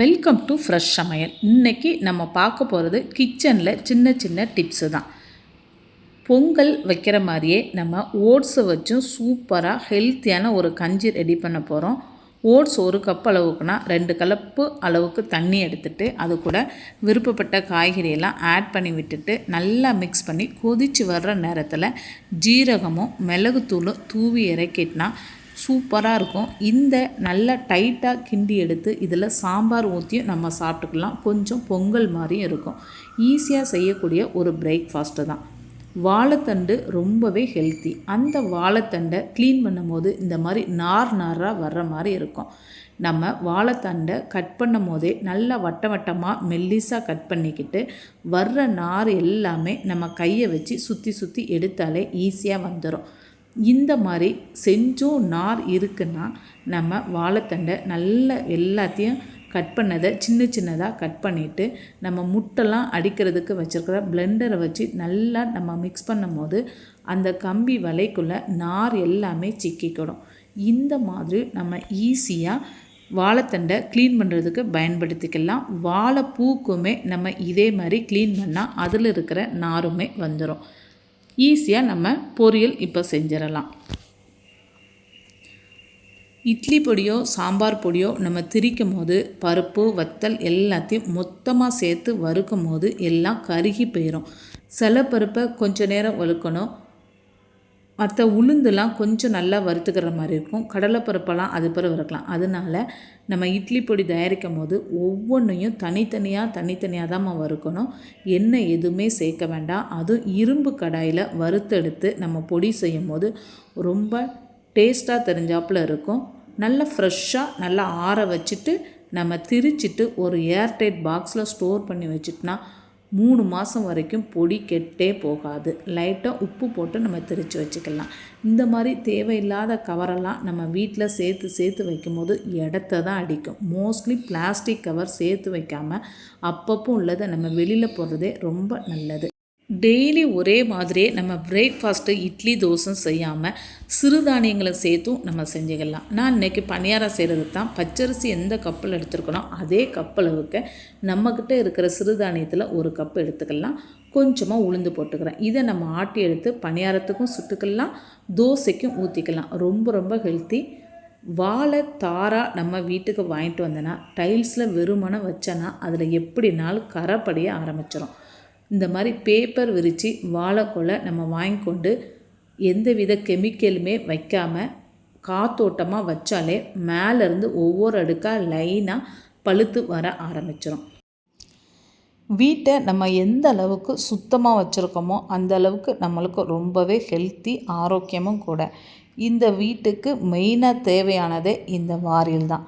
Welcome to fresh சமையல். இன்றைக்கி நம்ம பார்க்க போகிறது கிச்சனில் சின்ன சின்ன டிப்ஸு தான். பொங்கல் வைக்கிற மாதிரியே நம்ம ஓட்ஸை வச்சும் சூப்பராக ஹெல்த்தியான ஒரு கஞ்சி ரெடி பண்ண போகிறோம் ஓட்ஸ் ஒரு கப் அளவுக்குனா ரெண்டு கலப்பு அளவுக்கு தண்ணி எடுத்துட்டு அது கூட விருப்பப்பட்ட காய்கறியெல்லாம் ஆட் பண்ணி விட்டுட்டு நல்லா மிக்ஸ் பண்ணி கொதித்து வர்ற நேரத்தில் ஜீரகமும் மிளகுத்தூளும் தூவி இறக்கிட்டுனா சூப்பராக இருக்கும். இந்த நல்லா டைட்டாக கிண்டி எடுத்து இதில் சாம்பார் ஊற்றியும் நம்ம சாப்பிட்டுக்கலாம். கொஞ்சம் பொங்கல் மாதிரியும் இருக்கும். ஈஸியாக செய்யக்கூடிய ஒரு பிரேக்ஃபாஸ்ட்டு தான். வாழைத்தண்டு ரொம்பவே ஹெல்த்தி அந்த வாழைத்தண்டை க்ளீன் பண்ணும்போது இந்த மாதிரி நார் நாராக வர்ற மாதிரி இருக்கும். நம்ம வாழைத்தண்டை கட் பண்ணும் போதே நல்லா வட்ட வட்டமாக மெல்லிஸாக கட் பண்ணிக்கிட்டு வர்ற நார் எல்லாமே நம்ம கையை வச்சு சுற்றி சுற்றி எடுத்தாலே ஈஸியாக வந்துடும் இந்த மாதிரி செஞ்சும் நார் இருக்குன்னா நம்ம வாழைத்தண்டை நல்ல எல்லாத்தையும் கட் பண்ணதை சின்ன சின்னதாக கட் பண்ணிவிட்டு நம்ம முட்டைலாம் அடிக்கிறதுக்கு வச்சுருக்கிற பிளெண்டரை வச்சு நல்லா நம்ம மிக்ஸ் பண்ணும் போது அந்த கம்பி வலைக்குள்ளே நார் எல்லாமே சிக்கிக்கிடும். இந்த மாதிரி நம்ம ஈஸியாக வாழைத்தண்டை க்ளீன் பண்ணுறதுக்கு பயன்படுத்திக்கலாம். வாழைப்பூக்குமே நம்ம இதே மாதிரி க்ளீன் பண்ணால் அதில் இருக்கிற நாருமே வந்துடும் ஈஸியாக நம்ம பொரியல் இப்போ செஞ்சிடலாம். இட்லி பொடியோ சாம்பார் பொடியோ நம்ம திரிக்கும் போது பருப்பு வத்தல் எல்லாத்தையும் மொத்தமாக சேர்த்து வறுக்கும் போது எல்லாம் கருகி போயிடும் சில பருப்பை கொஞ்ச நேரம் வழுக்கணும் மற்ற உளுந்துலாம் கொஞ்சம் நல்லா வறுத்துக்கிற மாதிரி இருக்கும். கடலைப்பருப்பெல்லாம் அது பிறகு வறுக்கலாம். அதனால் நம்ம இட்லி பொடி தயாரிக்கும் போது ஒவ்வொன்றையும் தனித்தனியாக தனித்தனியாக தான் வறுக்கணும். எண்ணெய் எதுவுமே சேர்க்க வேண்டாம். அதுவும் இரும்பு கடாயில் வறுத்தெடுத்து நம்ம பொடி செய்யும் போது ரொம்ப டேஸ்ட்டாக தெரிஞ்சாப்பில் இருக்கும். நல்லா ஃப்ரெஷ்ஷாக நல்லா ஆற வச்சுட்டு நம்ம திரிச்சிட்டு ஒரு ஏர்டைட் பாக்ஸில் ஸ்டோர் பண்ணி வச்சுட்டுனா மூணு மாதம் வரைக்கும் பொடி கெட்டே போகாது. லைட்டாக உப்பு போட்டு நம்ம திரித்து வச்சுக்கலாம். இந்த மாதிரி தேவையில்லாத கவரெல்லாம் நம்ம வீட்டில் சேர்த்து சேர்த்து வைக்கும்போது இடத்த தான் அடிக்கும். மோஸ்ட்லி பிளாஸ்டிக் கவர் சேர்த்து வைக்காமல் அப்பப்போ உள்ளதை நம்ம வெளியில் போடுறதே ரொம்ப நல்லது. டெய்லி ஒரே மாதிரியே நம்ம பிரேக்ஃபாஸ்ட்டு இட்லி தோசை செய்யாமல் சிறுதானியங்களை சேர்த்தும் நம்ம செஞ்சுக்கலாம். நான் இன்றைக்கி பணியாரம் செய்கிறது தான். பச்சரிசி எந்த கப்பில் எடுத்துருக்கணும் அதே கப்பளவுக்கு நம்மக்கிட்ட இருக்கிற சிறுதானியத்தில் ஒரு கப் எடுத்துக்கலாம். கொஞ்சமாக உளுந்து போட்டுக்கிறேன். இதை நம்ம ஆட்டி எடுத்து பணியாரத்துக்கும் சுட்டுக்கலாம். தோசைக்கும் ஊற்றிக்கலாம் ரொம்ப ரொம்ப ஹெல்த்தி வாழை தாராக நம்ம வீட்டுக்கு வாங்கிட்டு வந்தோன்னா டைல்ஸில் வெறுமனை வச்சோன்னா அதில் எப்படினாலும் கரைப்படிய ஆரம்பிச்சிடும் இந்த மாதிரி பேப்பர் விரித்து வாழைக்கொலை நம்ம வாங்கிக்கொண்டு எந்தவித கெமிக்கலுமே வைக்காமல் காத்தோட்டமாக வச்சாலே மேலேருந்து ஒவ்வொரு அடுக்காக லைனாக பழுத்து வர ஆரம்பிச்சிடும் வீட்டை நம்ம எந்த அளவுக்கு சுத்தமாக வச்சுருக்கோமோ அந்த அளவுக்கு நம்மளுக்கு ரொம்பவே ஹெல்த்தி ஆரோக்கியமும் கூட. இந்த வீட்டுக்கு மெயினாக தேவையானதே இந்த வாரில் தான்.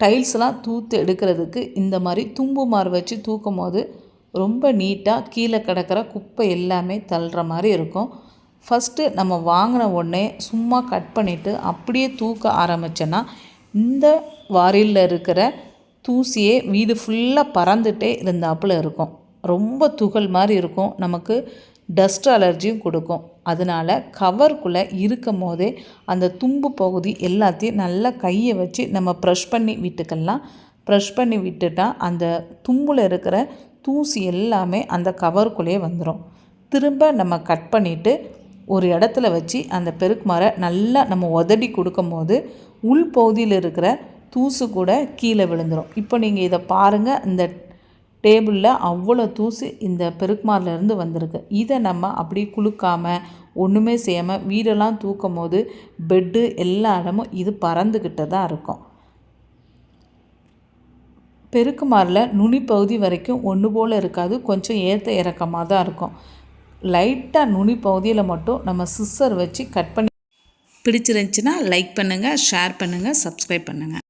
டைல்ஸ்லாம் தூத்து எடுக்கிறதுக்கு இந்த மாதிரி தும்பு மாறு வச்சு தூக்கும் போது ரொம்ப நீட்டாக கீழே கிடக்கிற குப்பை எல்லாமே தள்ளுற மாதிரி இருக்கும். ஃபஸ்ட்டு நம்ம வாங்கின உடனே சும்மா கட் பண்ணிவிட்டு அப்படியே தூக்க ஆரம்பித்தோன்னா இந்த வாரியில் இருக்கிற தூசியே வீடு ஃபுல்லாக பறந்துகிட்டே இருந்தாப்புல இருக்கும். ரொம்ப துகள் மாதிரி இருக்கும். நமக்கு டஸ்ட் அலர்ஜியும் கொடுக்கும். அதனால் கவருக்குள்ளே இருக்கும் போதே அந்த தும்பு பகுதி எல்லாத்தையும் நல்லா கையை வச்சு நம்ம ப்ரஷ் பண்ணி விட்டுக்கலாம். ப்ரெஷ் பண்ணி விட்டுட்டால் அந்த தும்பில் இருக்கிற தூசி எல்லாமே அந்த கவருக்குள்ளேயே வந்துடும் திரும்ப நம்ம கட் பண்ணிவிட்டு ஒரு இடத்துல வச்சு அந்த பெருக்குமாரை நல்லா நம்ம உதடி கொடுக்கும்போது உள் பகுதியில் இருக்கிற தூசு கூட கீழே விழுந்துடும் இப்போ நீங்கள் இதை பாருங்கள் இந்த டேபிளில் அவ்வளோ தூசு இந்த பெருக்குமாரிலேருந்து வந்திருக்கு. இதை நம்ம அப்படி குளுக்காமல் ஒன்றுமே செய்யாமல் வீடெல்லாம் தூக்கும் போது பெட்டு எல்லா இடமும் இது பறந்துக்கிட்டு தான் இருக்கும். பெருக்குமாரில் நுனி பகுதி வரைக்கும் ஒன்று போல் இருக்காது. கொஞ்சம் ஏற்ற இறக்கமாக தான் இருக்கும். லைட்டாக நுனி பகுதியில் மட்டும் நம்ம சிஸ்ஸர் வச்சு கட் பண்ணி பிடிச்சிருந்துச்சின்னா லைக் பண்ணுங்கள் ஷேர் பண்ணுங்கள் சப்ஸ்கிரைப் பண்ணுங்கள்